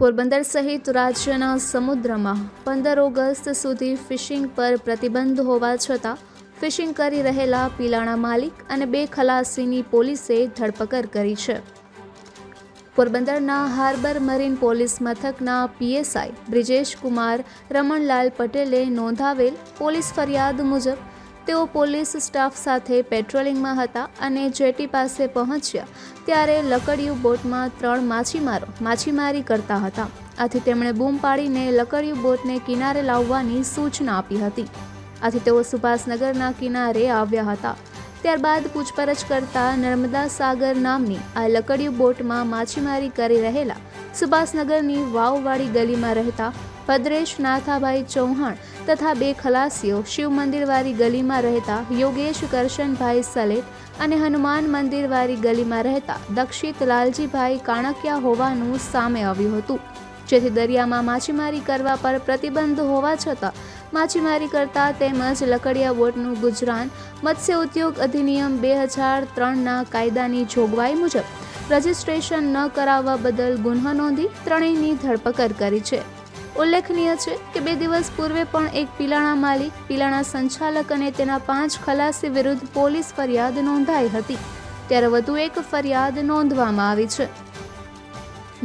પોરબંદર સહિત રાજ્યના સમુદ્રમાં પંદર ઓગસ્ટ સુધી ફિશિંગ પર પ્રતિબંધ હોવા છતાં ફિશિંગ કરી રહેલા પીલાણા માલિક અને બે ખલાસીની પોલીસે ધરપકડ કરી છે. પોરબંદરના હાર્બર મરીન પોલીસ મથકના પીએસઆઈ બ્રિજેશ કુમાર રમણલાલ પટેલે નોંધાવેલ પોલીસ ફરિયાદ મુજબ તેઓ પોલીસ સ્ટાફ સાથે પેટ્રોલિંગમાં હતા અને જેટી પાસે પહોંચ્યા ત્યારે લકડિયું બોટમાં ત્રણ માછીમારો માછીમારી કરતા હતા. આથી તેમણે બૂમ પાડીને લકડિયું બોટને કિનારે લાવવાની સૂચના આપી હતી. આથી તેઓ સુભાષનગરના કિનારે આવ્યા હતા. ત્યારબાદ પૂછપરછ કરતા નર્મદા સાગર નામની આ લકડિયું બોટમાં માછીમારી કરી રહેલા સુભાષનગરની વાવવાળી ગલીમાં રહેતા ભદ્રેશ નાથાભાઈ ચૌહાણ તથા બે ખલાસીઓ શિવ મંદિરવાળી ગલીમાં રહેતા યોગેશ કરશનભાઈ સલેટ અને હનુમાન મંદિરવાળી ગલીમાં રહેતા દક્ષિત લાલજીભાઈ કાણકિયા હોવાનું સામે આવ્યું હતું. જેથી દરિયામાં માછીમારી કરવા પર પ્રતિબંધ હોવા છતાં માછીમારી કરતા તેમજ લકડિયા બોટનું ગુજરાન મત્સ્ય ઉદ્યોગ અધિનિયમ બે હજાર ત્રણના કાયદાની જોગવાઈ મુજબ રજિસ્ટ્રેશન ન કરાવવા બદલ ગુન્હો નોંધી ત્રણેયની ધરપકડ કરી છે. ઉલ્લેખનીય છે કે બે દિવસ પૂર્વે પણ એક પિલાણા માલિક, પિલાણા સંચાલક અને તેના પાંચ ખલાસી વિરુદ્ધ પોલીસ ફરિયાદ નોંધાઈ હતી. ત્યારે વધુ એક ફરિયાદ નોંધવામાં આવી છે.